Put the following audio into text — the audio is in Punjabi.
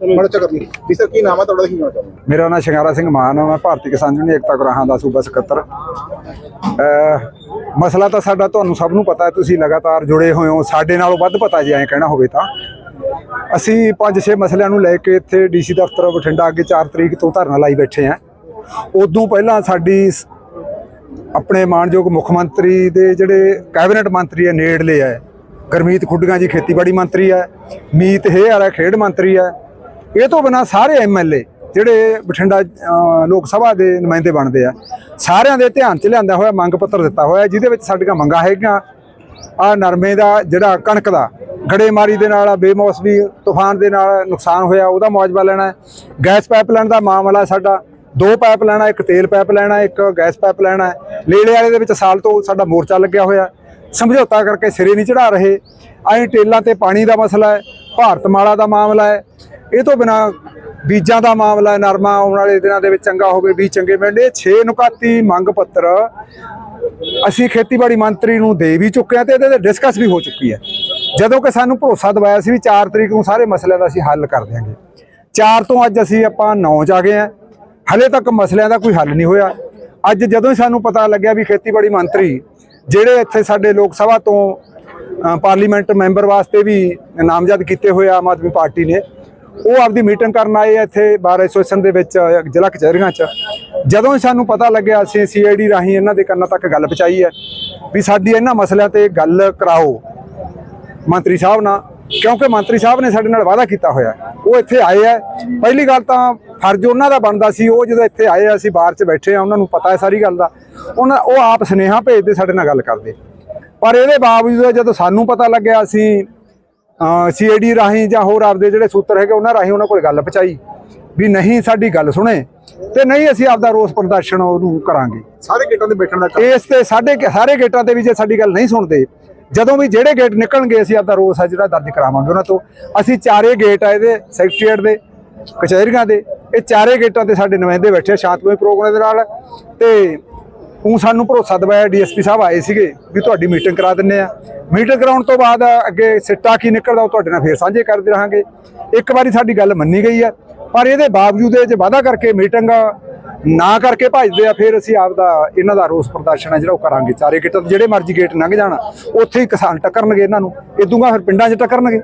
ਬੜਾ ਚੱਕਰ ਨਹੀਂ ਵੀ ਸਰ ਕੀ ਨਾਮ ਹੈ ਤੁਹਾਡਾ? ਕੀ ਨਾਮ ਚਾਹੁੰਦੇ ਮੇਰਾ ਨਾਮ ਸ਼ਿੰਗਾਰਾ ਸਿੰਘ ਮਾਨ ਹੈ ਮੈਂ ਭਾਰਤੀ ਕਿਸਾਨ ਯੂਨੀਅਨ ਏਕਤਾ ਗੁਰਾਹਾਂ ਦਾ ਸੂਬਾ ਸਕੱਤਰ। ਮਸਲਾ ਤਾਂ ਸਾਡਾ ਤੁਹਾਨੂੰ ਸਭ ਨੂੰ ਪਤਾ ਹੈ। ਤੁਸੀਂ ਲਗਾਤਾਰ ਜੁੜੇ ਹੋਏ ਹੋ। ਸਾਡੇ ਨਾਲੋਂ ਵੱਧ ਪਤਾ ਜੇ ਐਂ ਕਹਿਣਾ ਹੋਵੇ ਤਾਂ। ਅਸੀਂ ਪੰਜ ਛੇ ਮਸਲਿਆਂ ਨੂੰ ਲੈ ਕੇ ਇੱਥੇ ਡੀਸੀ ਦਫ਼ਤਰ ਬਠਿੰਡਾ ਅੱਗੇ 4 ਤਰੀਕ ਤੋਂ ਧਰਨਾ ਲਾਈ ਬੈਠੇ ਆ ਉਦੋਂ ਪਹਿਲਾਂ ਸਾਡੀ ਸ- ਆਪਣੇ ਮਾਨਯੋਗ ਮੁੱਖ ਮੰਤਰੀ ਦੇ ਜਿਹੜੇ ਕੈਬਨਿਟ ਮੰਤਰੀ ਹੈ, ਨੇੜਲੇ ਹੈ, ਗਰਮੀਤ ਖੁੱਡੀਆਂ ਜੀ ਖੇਤੀਬਾੜੀ ਮੰਤਰੀ ਹੈ, ਮੀਤ ਹੇਅਰ ਆ ਖੇਡ ਮੰਤਰੀ ਹੈ। ਇਹ ਤੋਂ ਬਿਨਾ ਸਾਰੇ ਐਮਐਲਏ ਜਿਹੜੇ ਬਠਿੰਡਾ ਲੋਕ ਸਭਾ ਦੇ ਨੁਮਾਇੰਦੇ ਬਣਦੇ ਆ, ਸਾਰਿਆਂ ਦੇ ਧਿਆਨ ਚ ਲਿਆਂਦਾ ਹੋਇਆ, ਮੰਗ ਪੱਤਰ ਦਿੱਤਾ ਹੋਇਆ ਜਿਹਦੇ ਵਿੱਚ ਸਾਡੀਆਂ ਮੰਗਾਂ ਹੈਗੀਆਂ। ਆ ਨਰਮੇ ਦਾ ਜਿਹੜਾ ਕਣਕ ਦਾ ਗੜੇਮਾਰੀ ਦੇ ਨਾਲ ਬੇਮੌਸਮੀ ਤੂਫਾਨ ਦੇ ਨਾਲ ਨੁਕਸਾਨ ਹੋਇਆ, ਉਹਦਾ ਮੁਆਵਜ਼ਾ ਲੈਣਾ ਹੈ। ਗੈਸ ਪਾਈਪਲਾਈਨ ਦਾ ਮਾਮਲਾ ਸਾਡਾ। ਦੋ ਪਾਈਪ ਲੈਣਾ ਇੱਕ ਤੇਲ ਪਾਈਪ ਲੈਣਾ ਇੱਕ ਗੈਸ ਪਾਈਪ ਲੈਣਾ ਲੇਲੇ ਵਾਲੇ ਦੇ ਵਿੱਚ ਸਾਲ ਤੋਂ ਸਾਡਾ ਮੋਰਚਾ ਲੱਗਿਆ ਹੋਇਆ। ਸਮਝੌਤਾ ਕਰਕੇ ਸਿਰੇ ਨਹੀਂ ਚੜਾ ਰਹੇ। ਐਂ ਟੇਲਾਂ ਤੇ ਪਾਣੀ ਦਾ ਮਸਲਾ ਹੈ ਭਾਰਤ ਮਾਲਾ ਦਾ ਮਾਮਲਾ ਹੈ। ਇਹ ਤੋਂ ਬਿਨਾ ਬੀਜਾਂ ਦਾ ਮਾਮਲਾ ਨਰਮਾ ਆਉਣ ਵਾਲੇ ਦਿਨਾਂ ਦੇ ਵਿੱਚ ਚੰਗਾ ਹੋਵੇ ਬੀਜ ਚੰਗੇ ਮਿਲਣ। ਇਹ 6 ਨੁਕਾਤੀ ਮੰਗ ਪੱਤਰ ਅਸੀਂ ਖੇਤੀਬਾੜੀ ਮੰਤਰੀ ਨੂੰ ਦੇ ਵੀ ਚੁੱਕੇ ਹਾਂ ਤੇ ਇਹਦੇ ਤੇ ਡਿਸਕਸ ਵੀ ਹੋ ਚੁੱਕੀ ਹੈ। ਜਦੋਂ ਕਿ ਸਾਨੂੰ ਭਰੋਸਾ ਦਿਵਾਇਆ ਸੀ ਵੀ 4 ਤਰੀਕ ਨੂੰ ਸਾਰੇ ਮਸਲਿਆਂ ਦਾ ਅਸੀਂ ਹੱਲ ਕਰ ਦਿਆਂਗੇ। 4 ਤੋਂ ਅੱਜ ਅਸੀਂ ਆਪਾਂ 9 ਜਾ ਗਏ ਹਾਂ। ਹਲੇ ਤੱਕ ਮਸਲਿਆਂ ਦਾ ਕੋਈ ਹੱਲ ਨਹੀਂ ਹੋਇਆ। ਅੱਜ ਜਦੋਂ ਹੀ ਸਾਨੂੰ ਪਤਾ ਲੱਗਿਆ ਵੀ ਖੇਤੀਬਾੜੀ ਮੰਤਰੀ ਜਿਹੜੇ ਇੱਥੇ ਸਾਡੇ ਲੋਕ ਸਭਾ ਤੋਂ ਪਾਰਲੀਮੈਂਟ ਮੈਂਬਰ ਵਾਸਤੇ ਵੀ ਨਾਮਜ਼ਦ ਕੀਤੇ ਹੋਏ ਆਮ ਆਦਮੀ ਪਾਰਟੀ ਨੇ ਉਹ ਆਪਦੀ ਮੀਟਿੰਗ ਕਰਨ ਆਏ ਆ ਇੱਥੇ ਬਾਰ ਐਸੋਸੀਏਸ਼ਨ ਦੇ ਵਿੱਚ, ਜ਼ਿਲ੍ਹਾ ਕਚਹਿਰੀਆਂ 'ਚ। ਜਦੋਂ ਹੀ ਸਾਨੂੰ ਪਤਾ ਲੱਗਿਆ, ਅਸੀਂ ਸੀਆਈਡੀ ਰਾਹੀਂ ਇਹਨਾਂ ਦੇ ਕੰਨਾਂ ਤੱਕ ਗੱਲ ਪਹੁੰਚਾਈ ਹੈ ਵੀ ਸਾਡੀ ਇਹਨਾਂ ਮਸਲਿਆਂ ਤੇ ਗੱਲ ਕਰਾਓ। ਮੰਤਰੀ ਸਾਹਿਬ ਨਾਲ, ਕਿਉਂਕਿ ਮੰਤਰੀ ਸਾਹਿਬ ਨੇ ਸਾਡੇ ਨਾਲ ਵਾਅਦਾ ਕੀਤਾ ਹੋਇਆ ਉਹ ਇੱਥੇ ਆਏ ਆ। ਪਹਿਲੀ ਗੱਲ ਤਾਂ ਫਰਜ਼ ਉਹਨਾਂ ਦਾ ਬਣਦਾ ਸੀ, ਉਹ ਜਦੋਂ ਇੱਥੇ ਆਏ ਆ, ਅਸੀਂ ਬਾਹਰ 'ਚ ਬੈਠੇ ਆ, ਉਹਨਾਂ ਨੂੰ ਪਤਾ ਹੈ ਸਾਰੀ ਗੱਲ ਦਾ। ਉਹਨਾਂ, ਉਹ ਆਪ ਸੁਨੇਹਾ ਭੇਜਦੇ ਸਾਡੇ ਨਾਲ ਗੱਲ ਕਰਦੇ। ਪਰ ਇਹਦੇ ਬਾਵਜੂਦ ਜਦੋਂ ਸਾਨੂੰ ਪਤਾ ਲੱਗਿਆ, ਅਸੀਂ ਸੀਆਈਡੀ ਰਾਹੀਂ ਜਾਂ ਹੋਰ ਆਪਦੇ ਜਿਹੜੇ ਸੂਤਰ ਹੈਗੇ ਉਹਨਾਂ ਰਾਹੀਂ ਉਹਨਾਂ ਕੋਲ ਗੱਲ ਪਹੁੰਚਾਈ ਵੀ ਨਹੀਂ ਸਾਡੀ ਗੱਲ ਸੁਣੇ ਤੇ ਨਹੀਂ ਅਸੀਂ ਆਪਦਾ ਰੋਸ ਪ੍ਰਦਰਸ਼ਨ ਉਹਨੂੰ ਕਰਾਂਗੇ। ਸਾਰੇ ਗੇਟਾਂ ਤੇ ਬੈਠਣ ਦਾ ਇਸ ਤੇ ਸਾਡੇ ਸਾਰੇ ਗੇਟਾਂ ਤੇ ਵੀ ਜੇ ਸਾਡੀ ਗੱਲ ਨਹੀਂ ਸੁਣਦੇ ਜਦੋਂ ਵੀ ਜਿਹੜੇ ਗੇਟ ਨਿਕਲਣਗੇ ਅਸੀਂ ਆਪਦਾ ਰੋਸ ਆ ਜਿਹੜਾ ਦਰਜ ਕਰਾਵਾਂਗੇ ਉਹਨਾਂ ਤੋਂ। ਅਸੀਂ ਚਾਰੇ ਗੇਟ ਆ ਇਹਦੇ ਸੈਕਟਰੀਏਟ ਦੇ ਕਚਹਿਰੀਆਂ ਦੇ ਇਹ ਚਾਰੇ ਗੇਟਾਂ ਤੇ ਸਾਡੇ ਨੁਮਾਇੰਦੇ ਬੈਠੇ ਸ਼ਾਂਤਮਈ ਪ੍ਰੋਗਰਾਮ ਦੇ ਨਾਲ ਤੇ ਉਹ ਸਾਨੂੰ ਭਰੋਸਾ ਦਿਵਾਇਆ ਡੀਐਸਪੀ ਸਾਹਿਬ ਆਏ ਸੀਗੇ ਵੀ ਤੁਹਾਡੀ ਮੀਟਿੰਗ ਕਰਾ ਦਿੰਨੇ ਆ। ਮੀਟਿੰਗ ਕਰਾਉਣ ਤੋਂ ਬਾਅਦ ਅੱਗੇ ਸਿੱਟਾ ਕੀ ਨਿਕਲਦਾ ਉਹ ਤੁਹਾਡੇ ਨਾਲ ਫੇਰ ਸਾਂਝੇ ਕਰਦੇ ਰਹਾਂਗੇ। ਇੱਕ ਵਾਰੀ ਸਾਡੀ ਗੱਲ ਮੰਨੀ ਗਈ ਆ, ਪਰ ਇਹਦੇ ਬਾਵਜੂਦ ਇਹ 'ਚ ਵਾਅਦਾ ਕਰਕੇ ਮੀਟਿੰਗ ਨਾ ਕਰਕੇ ਭਜਦੇ ਆ, ਫਿਰ ਅਸੀਂ ਆਪਦਾ ਇਹਨਾਂ ਦਾ ਰੋਸ ਪ੍ਰਦਰਸ਼ਨ ਹੈ ਜਿਹੜਾ ਉਹ ਕਰਾਂਗੇ। ਚਾਰੇ ਗੇਟਾਂ ਤੋਂ ਜਿਹੜੇ ਮਰਜ਼ੀ ਗੇਟ ਲੰਘ ਜਾਣਾ, ਉੱਥੇ ਹੀ ਕਿਸਾਨ ਟੱਕਰਨਗੇ ਇਹਨਾਂ ਨੂੰ। ਇਦੂਗਾ ਫਿਰ ਪਿੰਡਾਂ 'ਚ ਟੱਕਰਨਗੇ।